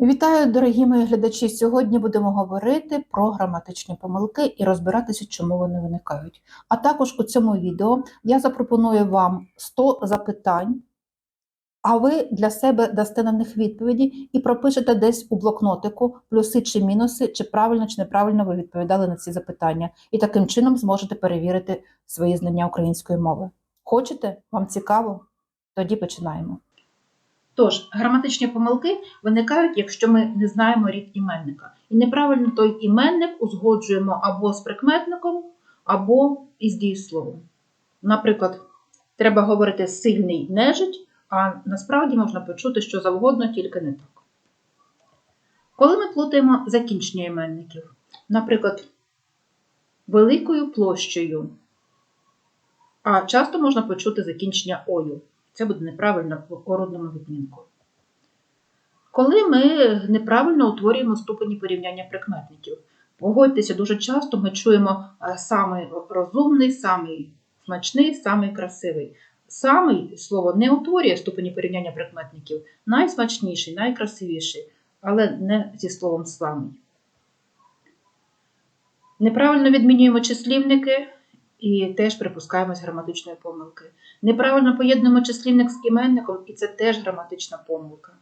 Вітаю, дорогі мої глядачі! Сьогодні будемо говорити про граматичні помилки і розбиратися, чому вони виникають. А також у цьому відео я запропоную вам 100 запитань, а ви для себе дасте на них відповіді і пропишете десь у блокнотику плюси чи мінуси, чи правильно чи неправильно ви відповідали на ці запитання. І таким чином зможете перевірити свої знання української мови. Хочете? Вам цікаво? Тоді починаємо. Тож, граматичні помилки виникають, якщо ми не знаємо рід іменника. І неправильно той іменник узгоджуємо або з прикметником, або із дієсловом. Наприклад, треба говорити сильний нежить, а насправді можна почути що завгодно, тільки не так. Коли ми плутаємо закінчення іменників, наприклад, великою площею, а часто можна почути закінчення ою. Це буде неправильно в орудному відмінку. Коли ми неправильно утворюємо ступені порівняння прикметників, погодьтеся, дуже часто ми чуємо е, самий розумний, самий смачний, самий красивий. Самий слово не утворює ступені порівняння прикметників, найсмачніший, найкрасивіший, але не зі словом самий. Неправильно відмінюємо числівники і теж припускаємось граматичної помилки. Неправильно поєднуємо числівник з іменником, і це теж граматична помилка.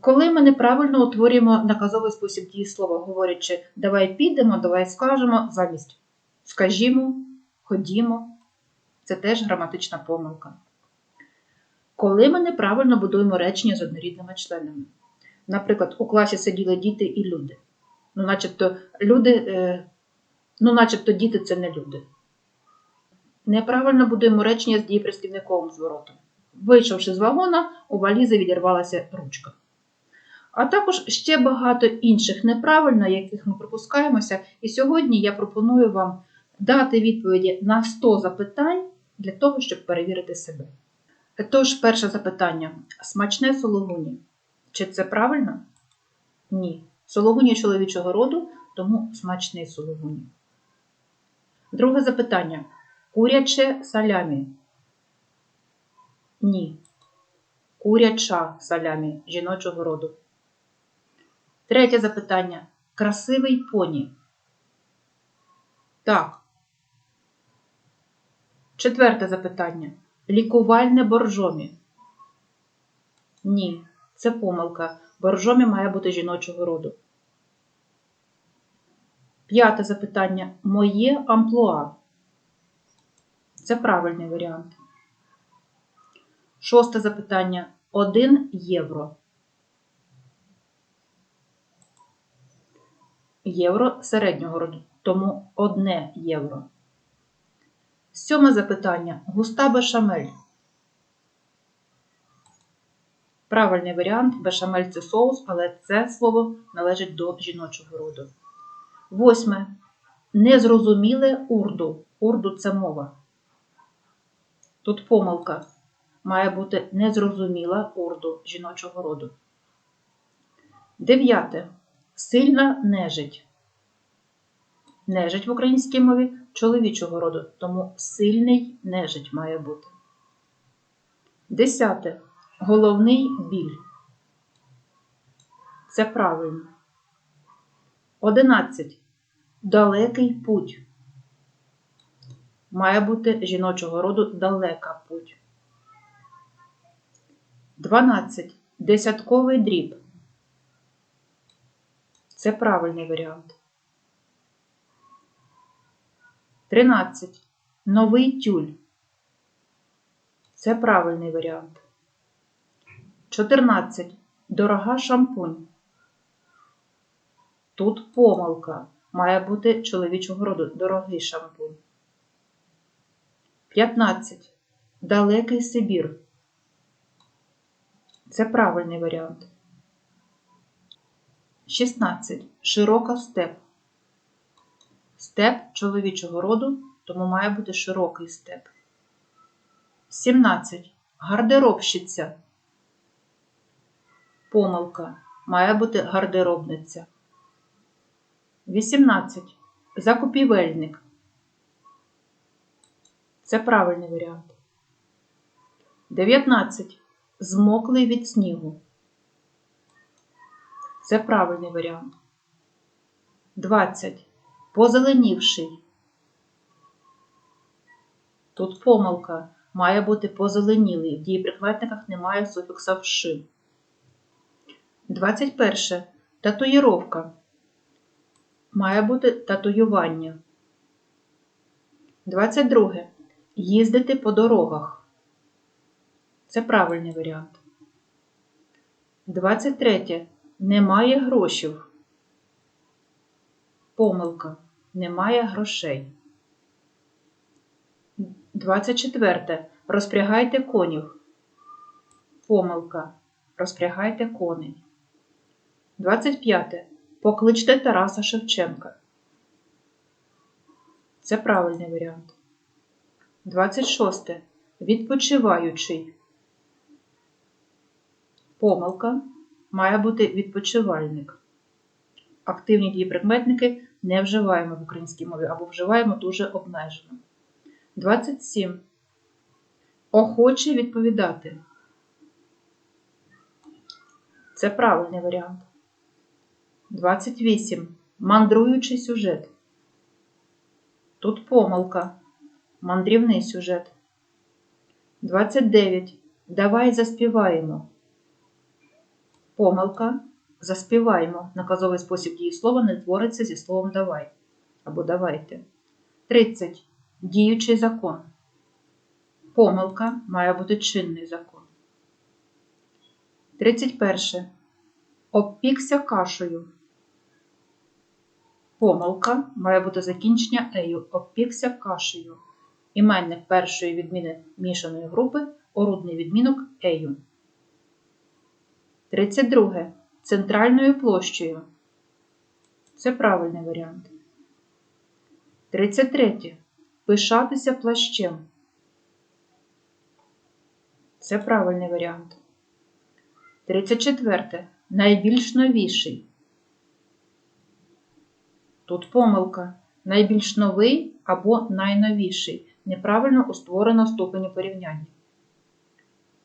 Коли ми неправильно утворюємо наказовий спосіб дієслова, говорячи давай підемо, давай скажемо, замість скажімо, ходімо, це теж граматична помилка. Коли ми неправильно будуємо речення з однорідними членами. Наприклад, у класі сиділи діти і люди. Ну, начебто, люди, е, ну, начебто діти це не люди. Неправильно будуємо речення з дієприслівниковим зворотом. Вийшовши з вагона, у валізи відірвалася ручка. А також ще багато інших неправильно, яких ми пропускаємося. І сьогодні я пропоную вам дати відповіді на 100 запитань для того, щоб перевірити себе. Тож, перше запитання: смачне сологуні. Чи це правильно? Ні. Сологуні чоловічого роду, тому смачний сологуні. Друге запитання. Куряче салямі. Ні. Куряча салямі жіночого роду. Третє запитання. Красивий поні. Так. Четверте запитання. Лікувальне боржомі. Ні, це помилка. Боржомі має бути жіночого роду. П'яте запитання. Моє амплуа. Це правильний варіант. Шосте запитання. 1 євро. Євро середнього роду, тому 1 євро. Сьоме запитання. Густа бешамель. Правильний варіант бешамель це соус, але це слово належить до жіночого роду. Восьме. Незрозуміле урду. Урду це мова. Тут помилка. Має бути незрозуміла урду жіночого роду. Дев'яте. Сильна нежить. Нежить в українській мові чоловічого роду, тому сильний нежить має бути. Десяте. Головний біль. Це правильно. Одинадцять. Далекий путь. Має бути жіночого роду далека путь. 12. Десятковий дріб. Це правильний варіант. 13. Новий тюль. Це правильний варіант. 14. Дорога шампунь. Тут помилка. Має бути чоловічого роду дорогий шампунь. 15. Далекий Сибір. Це правильний варіант. 16. Широка степ. Степ чоловічого роду, тому має бути широкий степ. 17. Гардеробщиця. Помилка. Має бути гардеробниця. 18. Закупівельник. Це правильний варіант. 19. Змоклий від снігу. Це правильний варіант. 20. Позеленівший. Тут помилка. Має бути позеленілий. В дієприкметниках немає суфікса вши. 21. Татуїровка. Має бути татуювання. 22. Їздити по дорогах. Це правильний варіант. 23. Немає грошів. Помилка. Немає грошей. 24. Розпрягайте конів. Помилка. Розпрягайте коней. 25. Покличте Тараса Шевченка. Це правильний варіант. 26. Відпочиваючий. Помилка. Має бути відпочивальник. Активні дієприкметники не вживаємо в українській мові або вживаємо дуже обмежено. 27. Охоче відповідати. Це правильний варіант. 28. Мандруючий сюжет. Тут помилка. Мандрівний сюжет. 29. Давай заспіваємо. Помилка. Заспіваємо. Наказовий спосіб дієслова не твориться зі словом давай або давайте. 30. Діючий закон. Помилка має бути чинний закон. 31. Обпікся кашею. Помилка має бути закінчення ею. Обпікся кашею. Іменник першої відміни мішаної групи, орудний відмінок ею. 32. Центральною площею. Це правильний варіант. 33. Пишатися плащем. Це правильний варіант. 34. Найбільш новіший. Тут помилка. Найбільш новий або найновіший. Неправильно устворено ступені порівняння.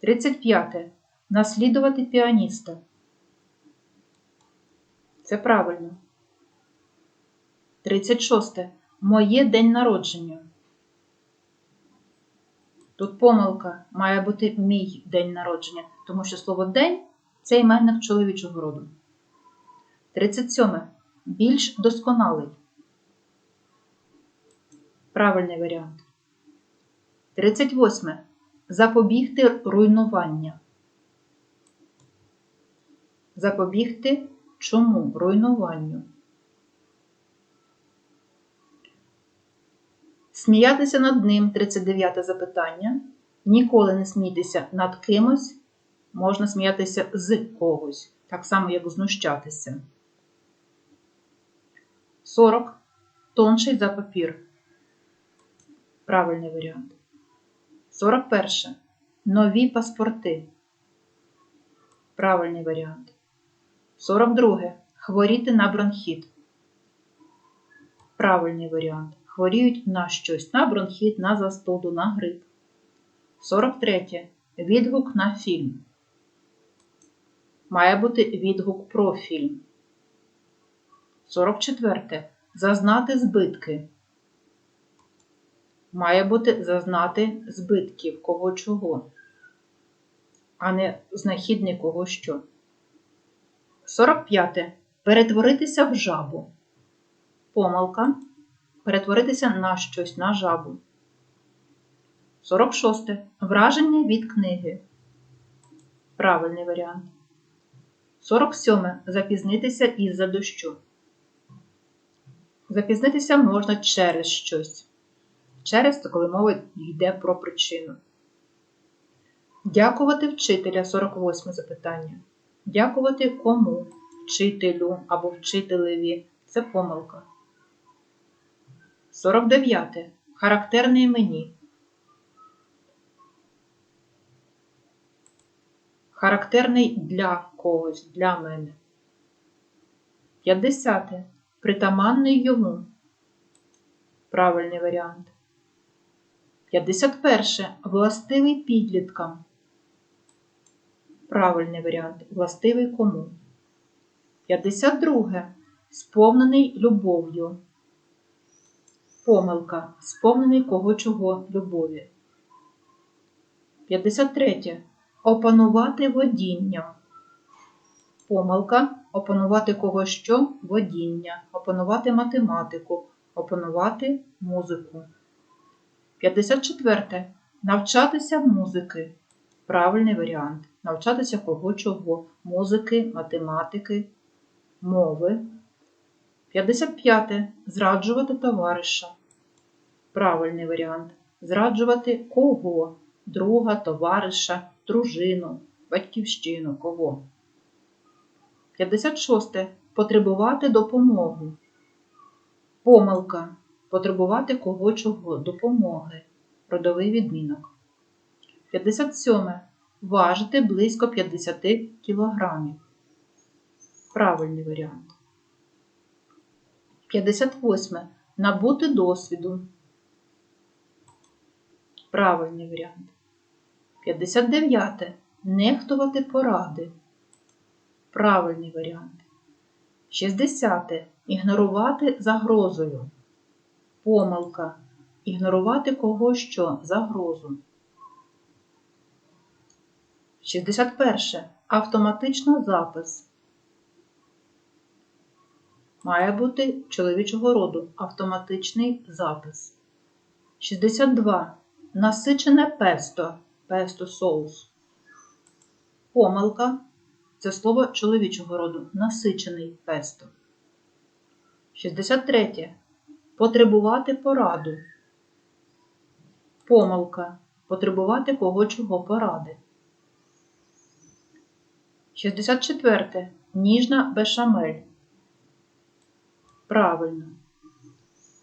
35. Наслідувати піаніста. Це правильно. 36. Моє день народження. Тут помилка має бути мій день народження, тому що слово день це іменник чоловічого роду. 37. Більш досконалий. Правильний варіант. 38. Запобігти руйнування. Запобігти чому? Руйнуванню. Сміятися над ним 39 запитання. Ніколи не смійтеся над кимось. Можна сміятися з когось, так само, як знущатися. 40. Тонший за папір. Правильний варіант. 41. Нові паспорти. Правильний варіант. 42. Хворіти на бронхіт. Правильний варіант. Хворіють на щось, на бронхіт, на застуду, на грип. 43. Відгук на фільм. Має бути відгук про фільм. 44. Зазнати збитки. Має бути зазнати збитків кого чого, а не знахідник кого що. 45. Перетворитися в жабу. Помилка. Перетворитися на щось, на жабу. 46. Враження від книги. Правильний варіант. 47. Запізнитися із-за дощу. Запізнитися можна через щось. Через це, коли мова йде про причину. Дякувати вчителя 48 запитання. Дякувати кому? Вчителю або вчителеві. Це помилка. 49. Характерний мені. Характерний для когось, для мене. 50. Притаманний йому. Правильний варіант. 51. Властивий підліткам. Правильний варіант. Властивий кому. 52. Сповнений любов'ю. Помилка. Сповнений кого чого любові. 53. Опанувати водінням. Помилка. Опанувати кого що водіння. Опанувати математику. Опанувати музику. 54. Навчатися музики. Правильний варіант. Навчатися кого чого. Музики, математики, мови. 55. Зраджувати товариша. Правильний варіант. Зраджувати кого? Друга, товариша, дружину, батьківщину, кого. 56. Потребувати допомоги. Помилка. Потребувати кого чого, допомоги. Родовий відмінок. 57. Важити близько 50 кг. Правильний варіант. 58. Набути досвіду. Правильний варіант. 59. Нехтувати поради. Правильний варіант. 60. Ігнорувати загрозою. Помилка. Ігнорувати кого що загрозу. 61. Автоматично запис. Має бути чоловічого роду автоматичний запис. 62. Насичене песто. Песто соус. Помилка. Це слово чоловічого роду. Насичений песто. 63. Потребувати пораду. Помилка. Потребувати кого чого поради. 64. Ніжна бешамель. Правильно.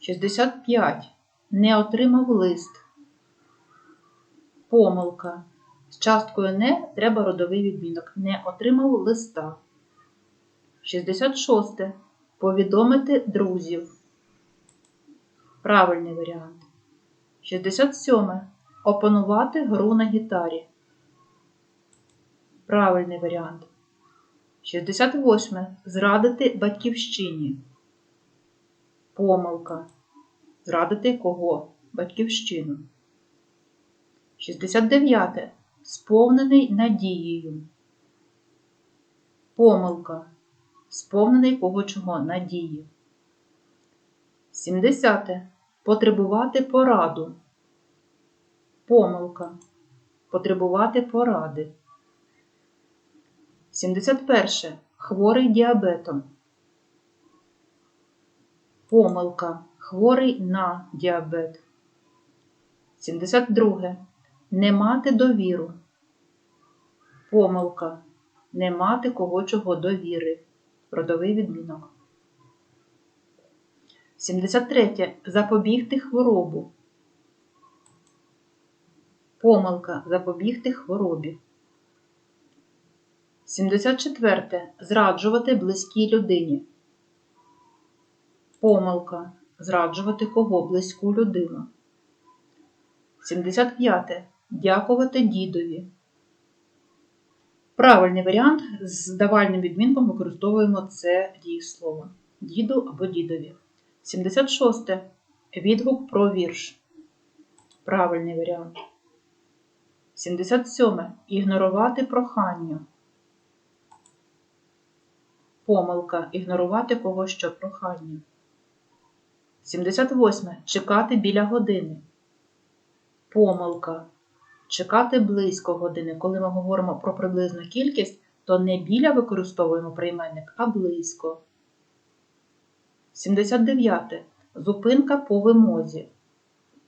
65. Не отримав лист. Помилка. З часткою не треба родовий відмінок. Не отримав листа. 66. Повідомити друзів. Правильний варіант. 67. Опанувати гру на гітарі. Правильний варіант. 68. Зрадити батьківщині. Помилка. Зрадити кого? Батьківщину. 69. Сповнений надією. Помилка. Сповнений кого чого надії. 70. Потребувати пораду. Помилка. Потребувати поради. 71. Хворий діабетом. Помилка. Хворий на діабет. 72. Не мати довіру. Помилка. Не мати кого чого довіри. Родовий відмінок. 73. Запобігти хворобу. Помилка. Запобігти хворобі. 74. Зраджувати близькій людині. Помилка. Зраджувати кого близьку людину. 75. Дякувати дідові. Правильний варіант з давальним відмінком використовуємо це дієслово. Діду або дідові. 76. Відгук про вірш. Правильний варіант. 77. Ігнорувати прохання. Помилка. Ігнорувати кого що прохання. 78. Чекати біля години. Помилка. Чекати близько години. Коли ми говоримо про приблизну кількість, то не біля використовуємо прийменник, а близько. 79. Зупинка по вимозі.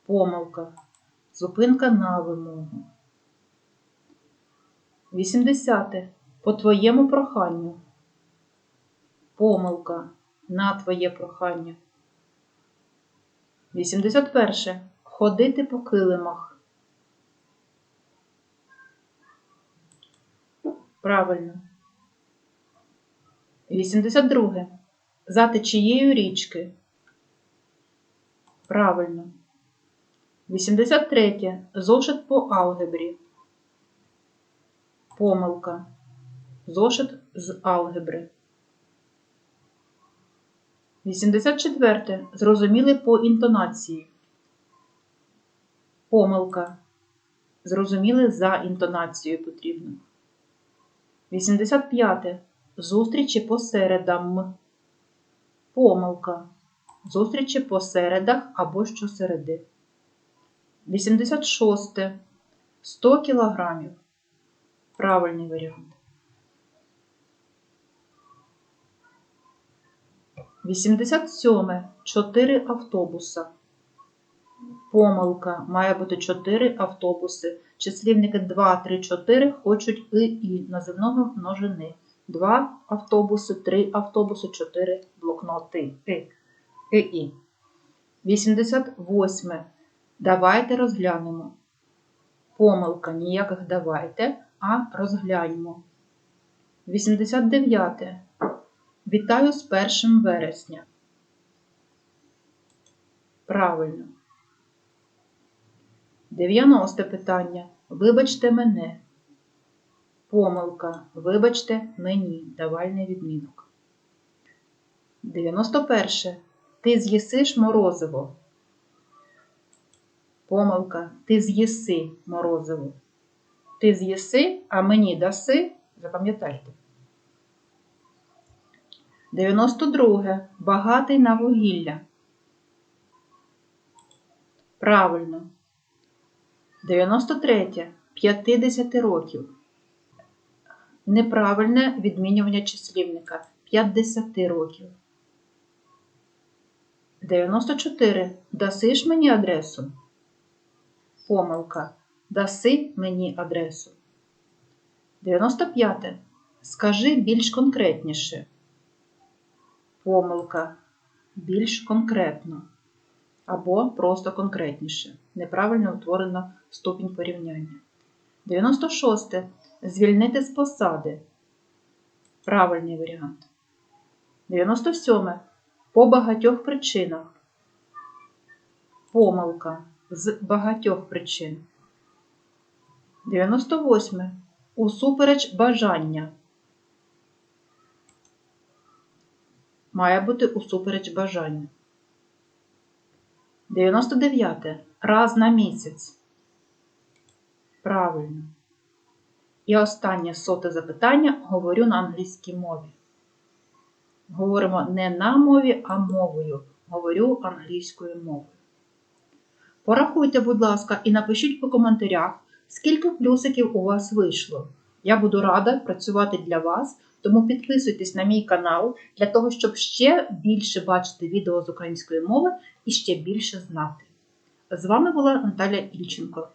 Помилка. Зупинка на вимогу. 80. По твоєму проханню. Помилка. На твоє прохання. 81. Ходити по килимах. Правильно. 82. За течією річки. Правильно. 83. Зошит по алгебрі. Помилка. Зошит з алгебри. 84. Зрозуміли по інтонації. Помилка. Зрозуміли за інтонацією потрібно. 85. Зустрічі по середам. Помилка. Зустрічі по середах або щосереди. 86. 100 кілограмів. Правильний варіант. 87. 4 автобуса. Помилка. Має бути 4 автобуси. Числівники 2, 3, 4 хочуть і і називного множини. 2 автобуси, 3 автобуси, 4 блокноти. І. І, і. 88. Давайте розглянемо. Помилка ніяких давайте, а розгляньмо. 89. Вітаю з 1 вересня. Правильно. 90 питання. Вибачте мене. Помилка. Вибачте мені. Давальний відмінок. 91. Ти з'їсиш морозиво. Помилка. Ти з'їси морозиво. Ти з'їси, а мені даси. Запам'ятайте. 92. Багатий на вугілля. Правильно. 93. 50 років. Неправильне відмінювання числівника. 50 років. 94. Дасиш мені адресу? Помилка. Даси мені адресу. 95. Скажи більш конкретніше. Помилка. Більш конкретно. Або просто конкретніше. Неправильно утворено ступінь порівняння. 96. Звільнити з посади. Правильний варіант. 97. По багатьох причинах. Помилка. З багатьох причин. 98. Усупереч бажання. Має бути усупереч бажання. 99. Раз на місяць. Правильно. І останнє соте запитання говорю на англійській мові. Говоримо не на мові, а мовою. Говорю англійською мовою. Порахуйте, будь ласка, і напишіть по коментарях, скільки плюсиків у вас вийшло. Я буду рада працювати для вас, тому підписуйтесь на мій канал для того, щоб ще більше бачити відео з української мови і ще більше знати. З вами була Наталя Ільченко.